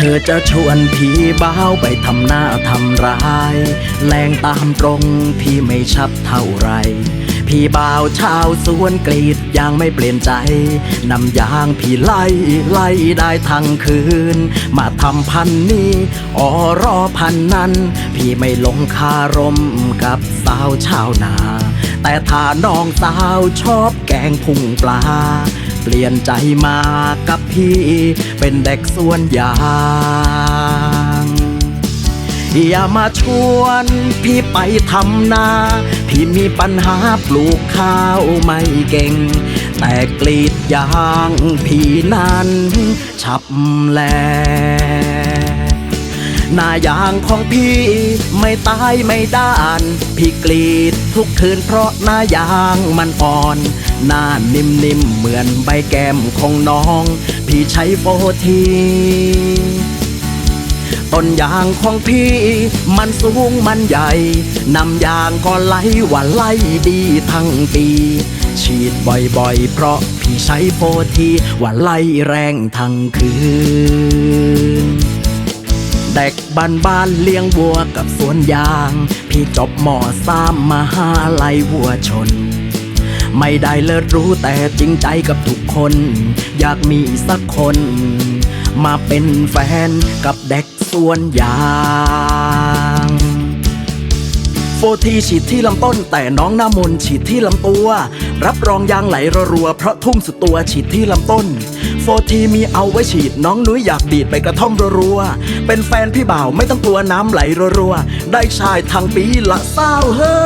ธอจะชวนพี่บ้าวไปทำหน้าทำร้าย แรงตามตรงพี่ไม่ชับเท่าไร พี่บ่าวชาวสวนกรีดยางไม่เปลี่ยนใจนำยางพี่ไล่ไล่ได้ทั้งคืน มาทำพันนี้อ๋อรอพันนั้น พี่ไม่ลงคารมกับสาวชาวนา แต่ถ้าน้องสาวชอบแกงพุงปลา เปลี่ยนใจมากับพี่ เป็นเด็กสวนยางอย่ามาชวนพี่ไปทำนา พี่มีปัญหาปลูกข้าวไม่เก่ง แต่กรีดยางพี่นั้นฉับแล หน้ายางของพี่ไม่ตายไม่ด้าน พี่กรีดทุกคืนเพราะหน้ายางมันอ่อน หน้านิ่มๆเหมือนใบแก้มของน้อง พี่ใช้โฟทีต้นยางของพี่มันสูงมันใหญ่นำยางก็ไหลว่าไหลดีทั้งปี ฉีดบ่อยๆ เพราะพี่ใช้โฟทีว่าไหลแรงทั้งคืน เด็กบ้านบ้านเลี้ยงวัวกับสวนยาง พี่จบหมอสามมหาลัยวัวชน ไม่ได้เลิศรู้แต่จริงใจกับทุกคน อยากมีสักคน มาเป็นแฟนกับเด็กสวนยาง โฟทีฉีดที่ลำต้นแต่น้องหน้ามนฉีดที่ลำตัว รับรองยางไหลรัว เพราะทุ่มสุดตัวฉีดที่ลำต้นโฟทีมีเอาไว้ฉีดน้องนุ้ยอยากดีดไปกระท่อมรัวๆเป็นแฟนพี่บ่าวไม่ต้องกลัวน้ำไหลรัวๆได้ชายทางปีละเศร้าเฮ้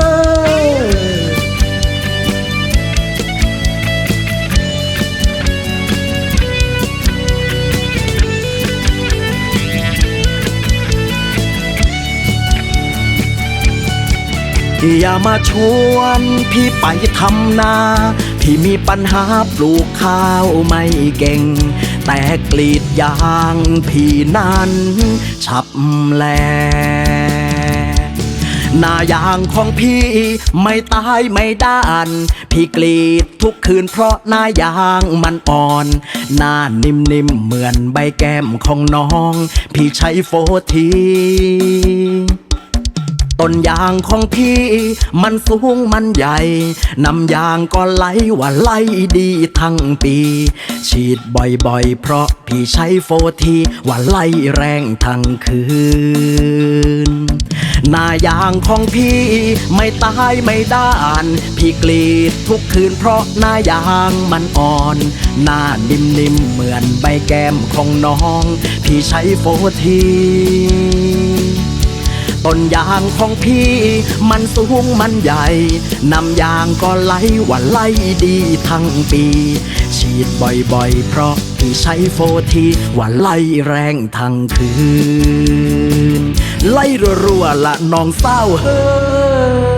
อย่ามาชวนพี่ไปทำนา พี่มีปัญหาปลูกข้าวไม่เก่ง แต่กรีดยางพี่นั้นฉับแลหน้ายางของพี่ไม่ตายไม่ด้าน พี่กรีดทุกคืนเพราะหน้ายางมันอ่อน หน้านิ่มๆเหมือนใบแก้มของน้อง พี่ใช้โฟที ต้นยางของพี่ มันสูงมันใหญ่นำยางก็ไหลว่าไหลดีทั้งปี ฉีดบ่อยๆ เพราะพี่ใช้โฟทีว่าไหลแรงทั้งคืนหน้ายางของพี่ไม่ตายไม่ด้าน พี่กรีดทุกคืนเพราะหน้ายางมันอ่อน หน้านิ่มๆเหมือนใบแก้มของน้อง พี่ใช้โฟที ต้นยางของพี่ มันสูงมันใหญ่นำยางก็ไหลว่าไหลดีทั้งปี ฉีดบ่อยๆ เพราะพี่ใช้โฟทีว่าไหลแรงทั้งคืน ไล่รัวๆละน้องเศร้าเฮ้อ